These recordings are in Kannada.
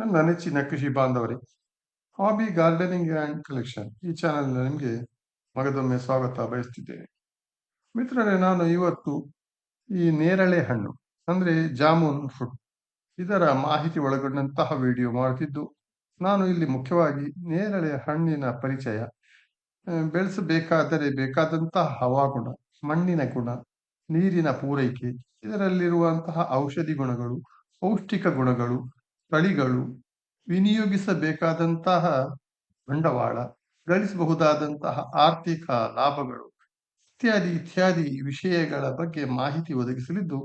ನನ್ನ ನೆಚ್ಚಿನ ಕೃಷಿ ಬಾಂಧವರಿ. ಹಾಬಿ ಗಾರ್ಡನಿಂಗ್ ಆ್ಯಂಡ್ ಕಲೆಕ್ಷನ್ ಈ ಚಾನೆಲ್ ನಿಮಗೆ ಮಗದೊಮ್ಮೆ ಸ್ವಾಗತ ಬಯಸ್ತಿದ್ದೇನೆ. ಮಿತ್ರರೇ, ನಾನು ಇವತ್ತು ಈ ನೇರಳೆ ಹಣ್ಣು, ಅಂದರೆ ಜಾಮೂನ್ ಫ್ರೂಟ್ ಇದರ ಮಾಹಿತಿ ಒಳಗೊಂಡಂತಹ ವಿಡಿಯೋ ಮಾಡುತ್ತಿದ್ದು, ನಾನು ಇಲ್ಲಿ ಮುಖ್ಯವಾಗಿ ನೇರಳೆ ಹಣ್ಣಿನ ಪರಿಚಯ ಬೆಳೆಸಬೇಕಾದರೆ ಬೇಕಾದಂತಹ ಹವಾಗುಣ ಮಣ್ಣಿನ ಗುಣ, ನೀರಿನ ಪೂರೈಕೆ, ಇದರಲ್ಲಿರುವಂತಹ ಔಷಧಿ ಗುಣಗಳು, ಪೌಷ್ಟಿಕ ಗುಣಗಳು ತಳಿಗಳು ವಿನಿಯೋಗಿಸಬೇಕಾದಂತಹ ಬಂಡವಾಳ, ಗಳಿಸಬಹುದಾದಂತಹ ಆರ್ಥಿಕ ಲಾಭಗಳು ಇತ್ಯಾದಿ ಇತ್ಯಾದಿ ವಿಷಯಗಳ ಬಗ್ಗೆ ಮಾಹಿತಿ ಒದಗಿಸಲಿದ್ದು,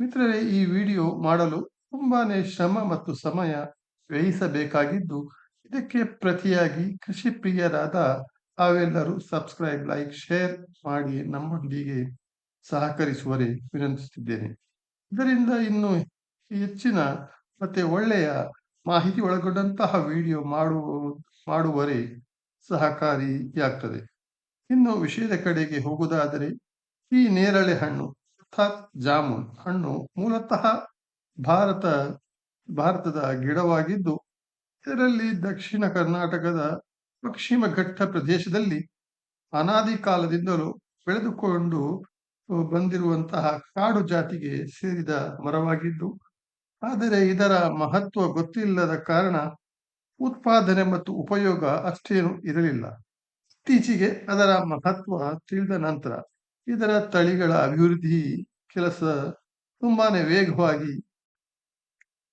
ಮಿತ್ರರೇ, ಈ ವಿಡಿಯೋ ಮಾಡಲು ತುಂಬಾನೇ ಶ್ರಮ ಮತ್ತು ಸಮಯ ವ್ಯಯಿಸಬೇಕಾಗಿದ್ದು, ಇದಕ್ಕೆ ಪ್ರತಿಯಾಗಿ ಕೃಷಿ ಪ್ರಿಯರಾದ ತಾವೆಲ್ಲರೂ ಸಬ್ಸ್ಕ್ರೈಬ್, ಲೈಕ್, ಶೇರ್ ಮಾಡಿ ನಮ್ಮೊಂದಿಗೆ ಸಹಕರಿಸುವರೆ ವಿನಂತಿಸುತ್ತಿದ್ದೇನೆ. ಇದರಿಂದ ಇನ್ನು ಹೆಚ್ಚಿನ ಮತ್ತೆ ಒಳ್ಳೆಯ ಮಾಹಿತಿ ಒಳಗೊಂಡಂತಹ ವಿಡಿಯೋ ಮಾಡುವ ಮಾಡುವರೆ ಸಹಕಾರಿಯಾಗ್ತದೆ. ಇನ್ನು ವಿಷಯದ ಕಡೆಗೆ ಹೋಗುವುದಾದರೆ, ಈ ನೇರಳೆ ಹಣ್ಣು ಅರ್ಥಾತ್ ಜಾಮೂನ್ ಹಣ್ಣು ಮೂಲತಃ ಭಾರತ, ಭಾರತದ ಗಿಡವಾಗಿದ್ದು, ಇದರಲ್ಲಿ ದಕ್ಷಿಣ ಕರ್ನಾಟಕದ ಪಶ್ಚಿಮ ಘಟ್ಟ ಪ್ರದೇಶದಲ್ಲಿ ಅನಾದಿ ಕಾಲದಿಂದಲೂ ಬೆಳೆದುಕೊಂಡು ಬಂದಿರುವಂತಹ ಕಾಡು ಜಾತಿಗೆ ಸೇರಿದ ಮರವಾಗಿದ್ದು ಆದರೆ ಇದರ ಮಹತ್ವ ಗೊತ್ತಿಲ್ಲದ ಕಾರಣ ಉತ್ಪಾದನೆ ಮತ್ತು ಉಪಯೋಗ ಅಷ್ಟೇನು ಇರಲಿಲ್ಲ. ಇತ್ತೀಚೆಗೆ ಅದರ ಮಹತ್ವ ತಿಳಿದ ನಂತರ ಇದರ ತಳಿಗಳ ಅಭಿವೃದ್ಧಿ ಕೆಲಸ ತುಂಬಾನೇ ವೇಗವಾಗಿ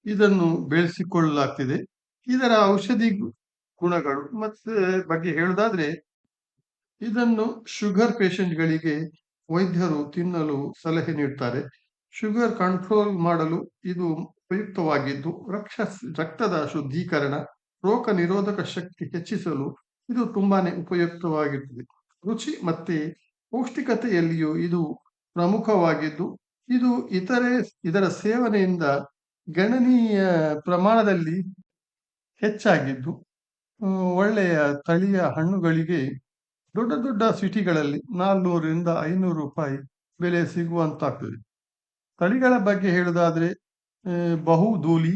ಇದನ್ನು ಬೆಳೆಸಿಕೊಳ್ಳಲಾಗ್ತಿದೆ. ಇದರ ಔಷಧಿ ಗುಣಗಳು ಮತ್ತೆ ಬಗ್ಗೆ ಹೇಳುವುದಾದ್ರೆ ಇದನ್ನು ಶುಗರ್ ಪೇಷಂಟ್ಗಳಿಗೆ ವೈದ್ಯರು ತಿನ್ನಲು ಸಲಹೆ ನೀಡುತ್ತಾರೆ ಶುಗರ್ ಕಂಟ್ರೋಲ್ ಮಾಡಲು ಇದು ಉಪಯುಕ್ತವಾಗಿದ್ದು ರಕ್ಷ ರಕ್ತದ ಶುದ್ಧೀಕರಣ ರೋಗ ನಿರೋಧಕ ಶಕ್ತಿ ಹೆಚ್ಚಿಸಲು ಇದು ತುಂಬಾನೇ ಉಪಯುಕ್ತವಾಗಿರುತ್ತದೆ ರುಚಿ ಮತ್ತೆ ಪೌಷ್ಟಿಕತೆಯಲ್ಲಿಯೂ ಇದು ಪ್ರಮುಖವಾಗಿದ್ದು, ಇದು ಇತರೆ, ಇದರ ಸೇವನೆಯಿಂದ ಗಣನೀಯ ಪ್ರಮಾಣದಲ್ಲಿ ಹೆಚ್ಚಾಗಿದ್ದು ಒಳ್ಳೆಯ ತಳಿಯ ಹಣ್ಣುಗಳಿಗೆ ದೊಡ್ಡ ದೊಡ್ಡ ಸಿಟಿಗಳಲ್ಲಿ ನಾಲ್ನೂರರಿಂದ ಐನೂರು ರೂಪಾಯಿ ಬೆಲೆ ಸಿಗುವಂತಾಗ್ತದೆ. ತಳಿಗಳ ಬಗ್ಗೆ ಹೇಳುವುದಾದ್ರೆ ಧೂಲಿ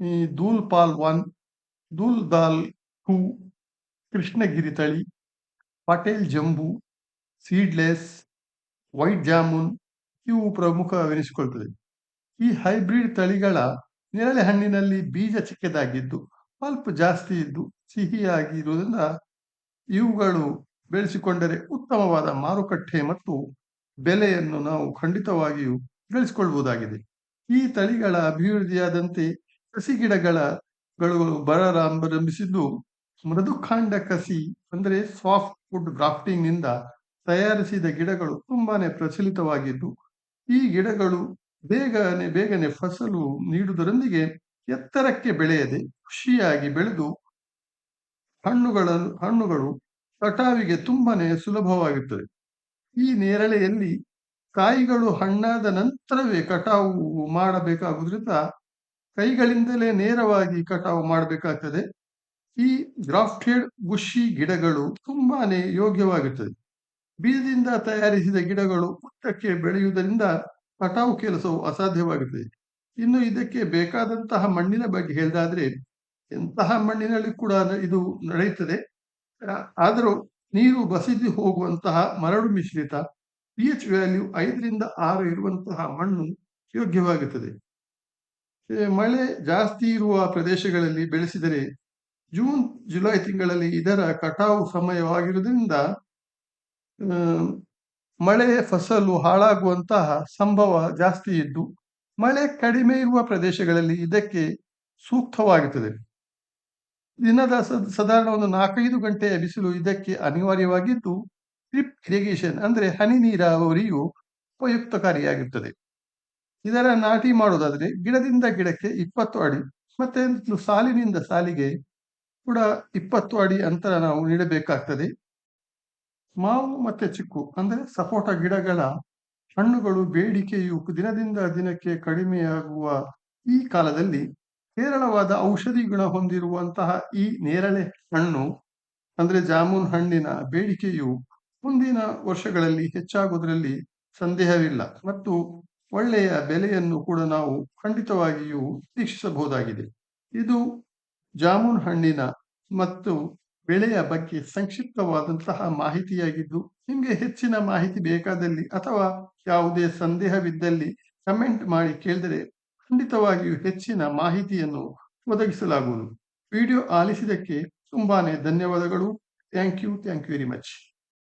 ಈ ಧೂಲ್ ಪಾಲ್ ಒನ್ ಧೂಲ್ ದಾಲ್ ಟೂ, ಕೃಷ್ಣಗಿರಿ ತಳಿ, ಪಟೇಲ್ ಜಂಬು, ಸೀಡ್ಲೆಸ್, ವೈಟ್ ಜಾಮೂನ್ ಇವು ಪ್ರಮುಖವೆನಿಸಿಕೊಳ್ತದೆ. ಈ ಹೈಬ್ರಿಡ್ ತಳಿಗಳ ನೇರಳೆ ಹಣ್ಣಿನಲ್ಲಿ ಬೀಜ ಚಿಕ್ಕದಾಗಿದ್ದು, ಪಲ್ಪ್ ಜಾಸ್ತಿ ಇದ್ದು ಸಿಹಿಯಾಗಿ ಇರುವುದರಿಂದ ಇವುಗಳು ಬೆಳೆಸಿಕೊಂಡರೆ ಉತ್ತಮವಾದ ಮಾರುಕಟ್ಟೆ ಮತ್ತು ಬೆಲೆಯನ್ನು ನಾವು ಖಂಡಿತವಾಗಿಯೂ ಗಳಿಸಿಕೊಳ್ಳಬಹುದಾಗಿದೆ ಈ ತಳಿಗಳ ಅಭಿವೃದ್ಧಿಯಾದಂತೆ ಕಸಿ ಗಿಡಗಳ ಗಳು ಬರಲಾರಂಭಿಸಿದ್ದು ಮೃದುಖಾಂಡ ಕಸಿ ಅಂದರೆ ಸಾಫ್ಟ್ ವುಡ್ ಗ್ರಾಫ್ಟಿಂಗ್ನಿಂದ ತಯಾರಿಸಿದ ಗಿಡಗಳು ತುಂಬಾನೇ ಪ್ರಚಲಿತವಾಗಿದ್ದು, ಈ ಗಿಡಗಳು ಬೇಗನೆ ಬೇಗನೆ ಫಸಲು ನೀಡುವುದರೊಂದಿಗೆ ಎತ್ತರಕ್ಕೆ ಬೆಳೆಯದೆ ಖುಷಿಯಾಗಿ ಬೆಳೆದು ಹಣ್ಣುಗಳ, ಹಣ್ಣುಗಳು ಕಟಾವಿಗೆ ತುಂಬಾನೇ ಸುಲಭವಾಗುತ್ತದೆ ಈ ನೇರಳೆಯಲ್ಲಿ ಕಾಯಿಗಳು ಹಣ್ಣಾದ ನಂತರವೇ ಕಟಾವು ಮಾಡಬೇಕಾಗುವುದರಿಂದ ಕೈಗಳಿಂದಲೇ ನೇರವಾಗಿ ಕಟಾವು ಮಾಡಬೇಕಾಗ್ತದೆ. ಈ ಗ್ರಾಫ್ಟೆಡ್ ಬುಷಿ ಗಿಡಗಳು ತುಂಬಾನೇ ಯೋಗ್ಯವಾಗಿರುತ್ತದೆ ಬೀಜದಿಂದ ತಯಾರಿಸಿದ ಗಿಡಗಳು ಉದ್ದಕ್ಕೆ ಬೆಳೆಯುವುದರಿಂದ ಕಟಾವು ಕೆಲಸವು ಅಸಾಧ್ಯವಾಗುತ್ತದೆ. ಇನ್ನು ಇದಕ್ಕೆ ಬೇಕಾದಂತಹ ಮಣ್ಣಿನ ಬಗ್ಗೆ ಹೇಳಿದಾದ್ರೆ ಎಂತಹ ಮಣ್ಣಿನಲ್ಲಿ ಕೂಡ ಇದು ನಡೆಯುತ್ತದೆ. ಆದರೂ ನೀರು ಬಸಿದು ಹೋಗುವಂತಹ ಮರಳು ಮಿಶ್ರಿತ ಪಿ ಎಚ್ ವ್ಯಾಲ್ಯೂ ಐದರಿಂದ ಆರು ಇರುವಂತಹ ಮಣ್ಣು ಯೋಗ್ಯವಾಗುತ್ತದೆ. ಮಳೆ ಜಾಸ್ತಿ ಇರುವ ಪ್ರದೇಶಗಳಲ್ಲಿ ಬೆಳೆಸಿದರೆ ಜೂನ್, ಜುಲೈ ತಿಂಗಳಲ್ಲಿ ಇದರ ಕಟಾವು ಸಮಯವಾಗಿರುವುದರಿಂದ ಮಳೆ ಫಸಲು ಹಾಳಾಗುವಂತಹ ಸಂಭವ ಜಾಸ್ತಿ ಇದ್ದು, ಮಳೆ ಕಡಿಮೆ ಇರುವ ಪ್ರದೇಶಗಳಲ್ಲಿ ಇದಕ್ಕೆ ಸೂಕ್ತವಾಗುತ್ತದೆ. ದಿನದ ಸಾಧಾರಣ ಒಂದು ನಾಲ್ಕೈದು ಗಂಟೆಯ ಬಿಸಿಲು ಇದಕ್ಕೆ ಅನಿವಾರ್ಯವಾಗಿದ್ದು ಡ್ರಿಪ್ ಇರಿಗೇಷನ್ ಅಂದ್ರೆ ಹನಿ ನೀರಾವರಿಯು ಉಪಯುಕ್ತಕಾರಿಯಾಗಿರ್ತದೆ ಇದರ ನಾಟಿ ಮಾಡುವುದಾದ್ರೆ ಗಿಡದಿಂದ ಗಿಡಕ್ಕೆ ಇಪ್ಪತ್ತು ಅಡಿ ಮತ್ತೆ ಸಾಲಿನಿಂದ ಸಾಲಿಗೆ ಕೂಡ ಇಪ್ಪತ್ತು ಅಡಿ ಅಂತರ ನಾವು ನೀಡಬೇಕಾಗ್ತದೆ. ಮಾವು ಮತ್ತೆ ಚಿಕ್ಕು ಅಂದ್ರೆ ಸಪೋಟ ಗಿಡಗಳ ಹಣ್ಣುಗಳು ಬೇಡಿಕೆಯು ದಿನದಿಂದ ದಿನಕ್ಕೆ ಕಡಿಮೆಯಾಗುವ ಈ ಕಾಲದಲ್ಲಿ ಹೇರಳವಾದ ಔಷಧಿ ಗುಣ ಹೊಂದಿರುವಂತಹ ಈ ನೇರಳೆ ಹಣ್ಣು ಅಂದ್ರೆ ಜಾಮೂನ್ ಹಣ್ಣಿನ ಬೇಡಿಕೆಯು ಮುಂದಿನ ವರ್ಷಗಳಲ್ಲಿ ಹೆಚ್ಚಾಗುವುದರಲ್ಲಿ ಸಂದೇಹವಿಲ್ಲ ಮತ್ತು ಒಳ್ಳೆಯ ಬೆಲೆಯನ್ನು ಕೂಡ ನಾವು ಖಂಡಿತವಾಗಿಯೂ ನಿರೀಕ್ಷಿಸಬಹುದಾಗಿದೆ ಇದು ಜಾಮೂನ್ ಹಣ್ಣಿನ ಮತ್ತು ಬೆಳೆಯ ಬಗ್ಗೆ ಸಂಕ್ಷಿಪ್ತವಾದಂತಹ ಮಾಹಿತಿಯಾಗಿದ್ದು, ನಿಮಗೆ ಹೆಚ್ಚಿನ ಮಾಹಿತಿ ಬೇಕಾದಲ್ಲಿ ಅಥವಾ ಯಾವುದೇ ಸಂದೇಹವಿದ್ದಲ್ಲಿ ಕಮೆಂಟ್ ಮಾಡಿ ಕೇಳಿದರೆ ಖಂಡಿತವಾಗಿಯೂ ಹೆಚ್ಚಿನ ಮಾಹಿತಿಯನ್ನು ಒದಗಿಸಲಾಗುವುದು. ವಿಡಿಯೋ ಆಲಿಸಿದಕ್ಕೆ ತುಂಬಾನೇ ಧನ್ಯವಾದಗಳು. Thank you thank you very much.